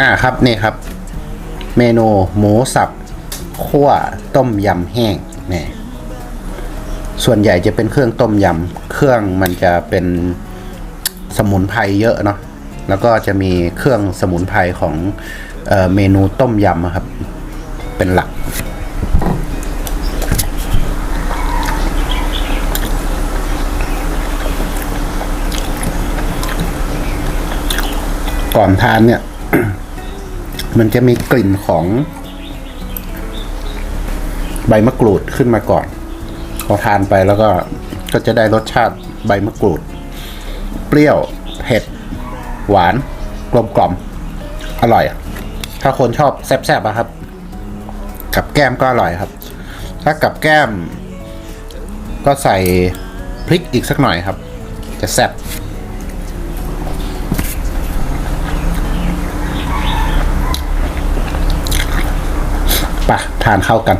อ่าครับนี่ครับ เมนูหมูสับคั่วต้มยำแห้งนี่ส่วนใหญ่จะเป็นเครื่องต้มยำเครื่องมันจะเป็นสมุนไพรเยอะเนาะแล้วก็จะมีเครื่องสมุนไพรของเออเมนูต้มยำครับ เป็นหลัก ก่อนทานเนี่ย มันจะมีกลิ่นของใบมะกรูดขึ้นมาก่อน พอทานไปแล้วก็ก็จะได้รสชาติใบมะกรูด เปรี้ยว เผ็ด หวาน กลมกล่อม อร่อยอะถ้าคนชอบแซ่บๆอะครับ กับแก้มก็อร่อยครับ ถ้ากับแก้ม ก็ใส่พริกอีกสักหน่อยครับ จะแซ่บ ปะทานเข้ากัน